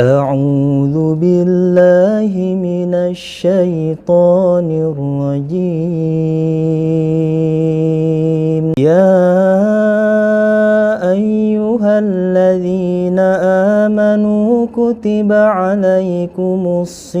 أعوذ بالله من الشيطان الرجيم. يا أيها الذين آمنوا كتب عليكم الصيام.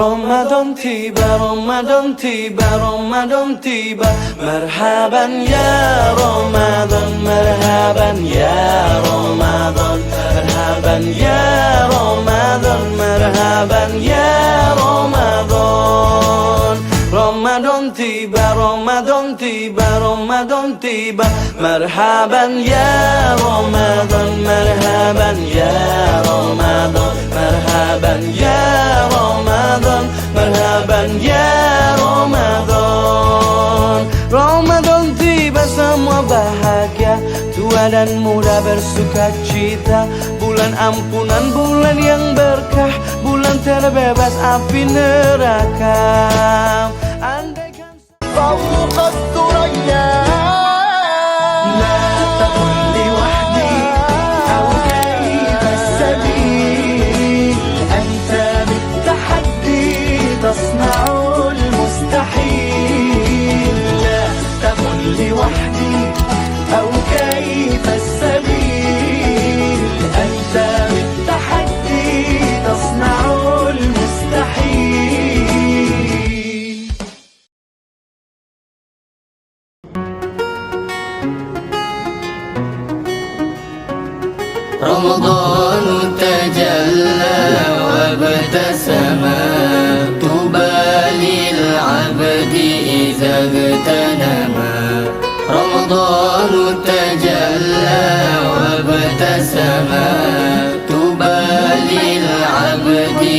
رمضان تيبا رمضان تيبا رمضان تيبا مرحبا يا رمضان مرحبا يا رمضان رمضان تيبا مرحبا يا رمضان مرحبا يا رمضان مرحبا يا رمضان مرحبا يا رمضان Ramadan tiba semua bahagia Tua dan muda bersuka cita Bulan ampunan, bulan yang berkah Bulan terbebas api neraka Andaikan فوق الثريا remedy.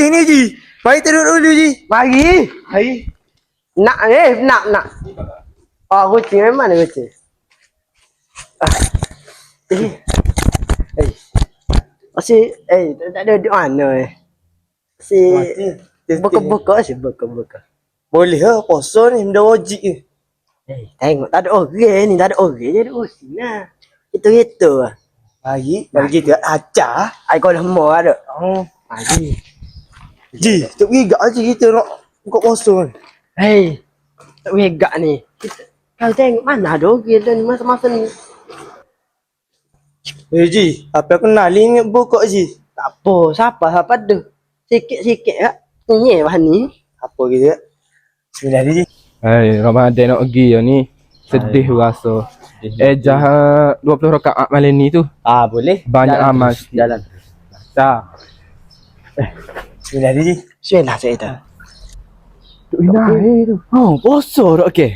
Letih ni Ji. Mari tidur dulu Ji. Mari. Mari. Nak eh, nak nak. Oh, kucing memang mana kucing? Ah. Eh. Eh. Eh tak ada di mana eh. Si buka-buka si buka-buka. Boleh lah puasa ni benda wajib ni. Eh, tengok tak ada orang ni, tak ada orang jadi usin lah. Itu-itu lah. Mari, bagi kita acar. Ai kau dah mau ada. Oh. Mari. Ji, tak pergi gak je kita nak buka puasa ni. Hei. Tak boleh gak ni. Kita, kau tengok mana ada orang ni masa-masa ni. Eh Ji, apa aku kenal ni buka Ji. Tak apa, siapa siapa ada. Sikit-sikit kak. Ni bahan ni. Apa kita? Bismillah Ji. Hai, Ramadan nak pergi ya ni. Sedih rasa. Eh jahat 20 rakaat malam ni tu. Ah, boleh. Banyak Jalan amal. terus, Jalan. Tak. Bismillah Ji. Bismillah saya dah. Tuk Ina eh tu. Oh, bosor tak okey.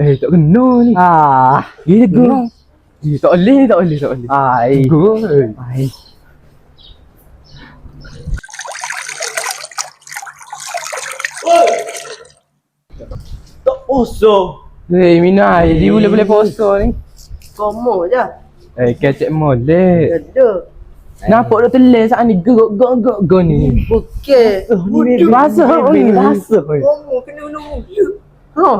Eh tak kena ni. Ah, Gila go. Eh, tak boleh, tak boleh, tak boleh. ai. Go. Ai. Tak puasa. Eh, Mina, dia boleh-boleh puasa ni. Komo je. Eh, kecek molek. Ada. Nampak dah telan saat ni gerok gerok gerok gerok ni. Okey. Oh, ni rasa oh ni rasa. Komo kena nunggu. Ha.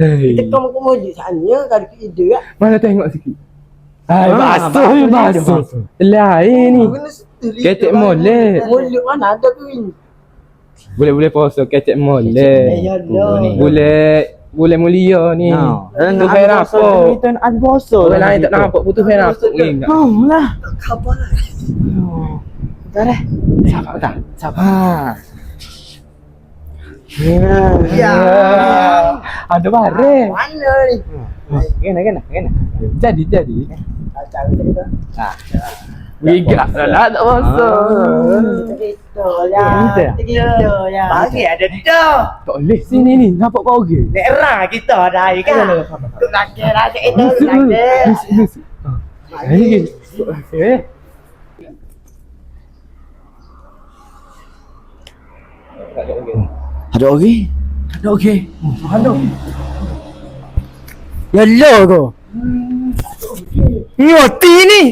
Eh, Kita kamu komo je sana kalau ide ah. mana tengok sikit. Hai, Ah, basuh, basuh, basuh. basuh. Lain ni. Ketek molek. Mulut mana ada ke ini? Boleh boleh puasa kecek molek. Ya. Boleh boleh mulia ni. Ha. Tu apa? Kita nak ada puasa. Orang lain tak nampak putus khair apa ni. Ha lah. Khabar lah. Dah dah. Sabar tak? Sabar. Ha. Ya. Ya. Ada barang. Mana ni? Kena kena kena. Jadi jadi. Acak kita. Gigak dah lah tak puasa. Kita ya. Kita ya. Bagi ada dia. Tak boleh sini ni. Nampak kau okey. Nek ra kita dah ya kan. Tu nak kira cak itu nak kira. Eh. Ada okey? Ada okey. Ada. Ya lo ko. Ni roti ni.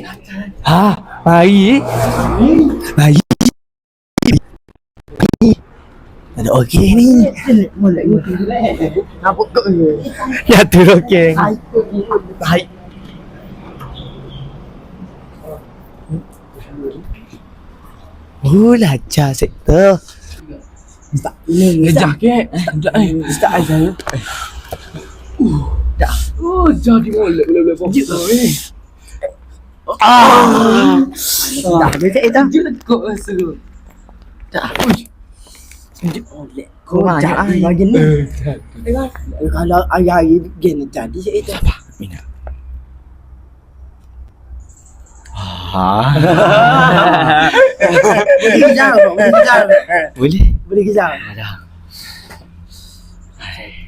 Ha, baik. Baik. Ada okey ni. Nampak kau ni. Ya tu okey. Baik. Oh, lajar sektor. Ngejah ke? Tak eh. Ustaz Azhar. Oh, jadi boleh boleh boleh puasa eh. Dah dia cak itu. Dia kau rasa. Kau macam bagi ni. Kalau ayah ayah gini jadi cak itu. Mina. Boleh kejar, boleh kejar. Boleh. Boleh kejar. Ada.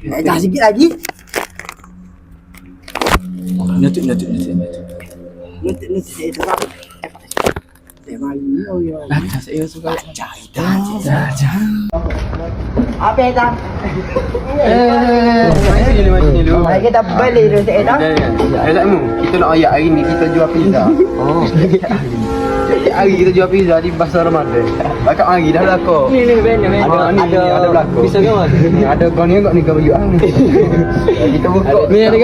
Nak dah sikit lagi. Nutuk nutuk nutuk. Oh ya. Apa itu? Mari sini kita. Eh nak ayat hari ni kita jual pizza. Oh. Hari kita jual pizza di pasar Ramadan. Bakal hari dah berlaku. Ni ni ben. Ada ada berlaku. Bisa ke? Ada kau ni kau ni kau baju ang. Kita buka. Ni ada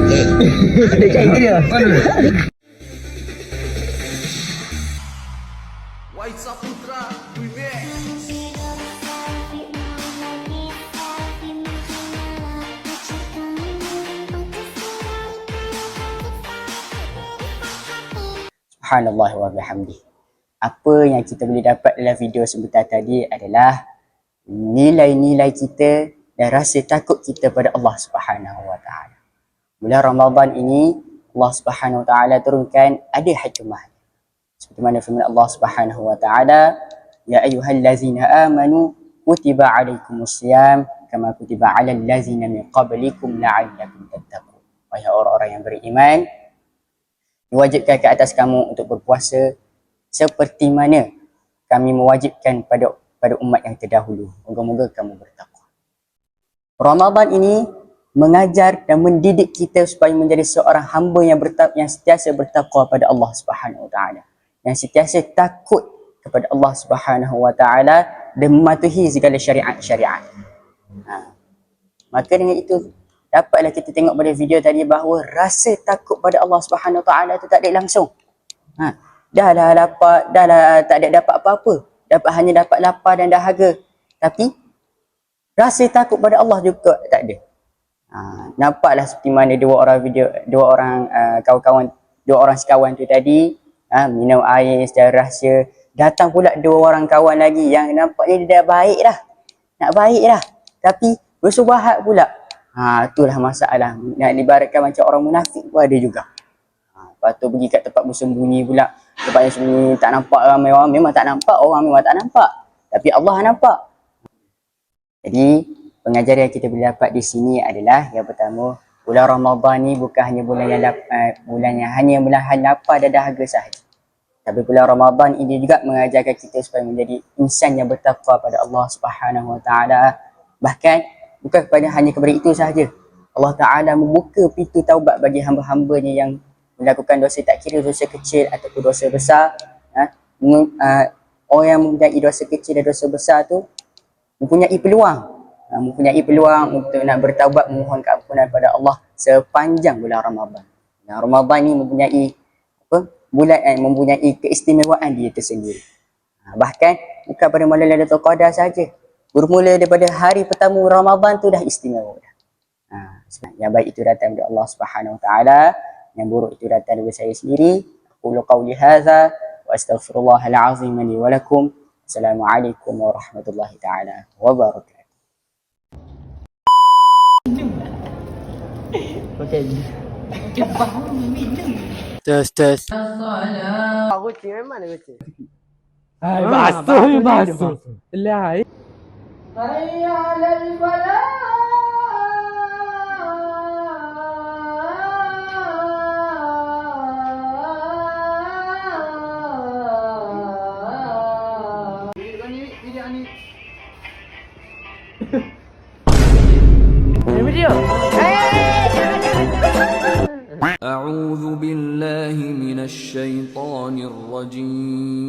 Ada itu dia. Subhanallah wa bihamdi. Apa yang kita boleh dapat dalam video sebentar tadi adalah nilai-nilai kita dan rasa takut kita pada Allah Subhanahu wa taala. Bulan Ramadan ini Allah Subhanahu wa taala turunkan ada hikmah. Seperti mana firman Allah Subhanahu wa taala, "Ya ayyuhallazina amanu kutiba alaikumusiyam kama kutiba alal ladzina min qablikum la'allakum tattaqun." Wahai orang-orang yang beriman, diwajibkan ke atas kamu untuk berpuasa seperti mana kami mewajibkan pada pada umat yang terdahulu. Moga-moga kamu bertakwa. Ramadan ini mengajar dan mendidik kita supaya menjadi seorang hamba yang bertak yang sentiasa bertakwa pada Allah Subhanahu Wa Taala. Yang sentiasa takut kepada Allah Subhanahu Wa Taala dan mematuhi segala syariat-syariat. Ha. Maka dengan itu dapatlah kita tengok pada video tadi bahawa rasa takut pada Allah Subhanahu Wa Taala itu tak ada langsung. Ha. Dah lah lapar, dah lah tak ada dapat apa-apa. Dapat hanya dapat lapar dan dahaga. Tapi rasa takut pada Allah juga tak ada. Ha, nampaklah seperti mana dua orang video dua orang uh, kawan-kawan dua orang sekawan tu tadi ha, minum air secara rahsia datang pula dua orang kawan lagi yang nampaknya dia dah baik dah nak baik dah tapi bersubahat pula. Ha itulah masalah. Nak dibaratkan macam orang munafik pun ada juga. Ha, lepas tu pergi kat tempat bersembunyi pula. Tempat yang sembunyi tak nampak ramai orang memang tak nampak orang memang tak nampak. Tapi Allah nampak. Jadi pengajaran yang kita boleh dapat di sini adalah yang pertama bulan Ramadan ni bukan hanya bulan yang uh, bulan yang hanya bulan lapar dan dahaga sahaja. Tapi bulan Ramadan ini juga mengajarkan kita supaya menjadi insan yang bertakwa pada Allah Subhanahu Wa Taala. Bahkan bukan kepada hanya kepada itu sahaja. Allah Taala membuka pintu taubat bagi hamba-hambanya yang melakukan dosa tak kira dosa kecil ataupun dosa besar. Ha? Uh, orang yang mempunyai dosa kecil dan dosa besar tu mempunyai peluang mempunyai peluang untuk nak bertaubat memohon keampunan pada Allah sepanjang bulan Ramadan. Nah, Ramadan ni mempunyai apa? Bulan eh, mempunyai keistimewaan dia tersendiri. Ha, bahkan bukan pada malam Lailatul Qadar saja. Bermula daripada hari pertama Ramadan tu dah istimewa dah. Ha, yang baik itu datang dari Allah Subhanahu Wa Taala, yang buruk itu datang dari saya sendiri. Aku qauli hadza wa astaghfirullahal azim li wa lakum. Assalamualaikum warahmatullahi taala wabarakatuh. تس تس. قلت لي ما أنا قلت لي هاي بعسوم بعسوم لا هاي. حي على الفلاح الشيطان الرجيم.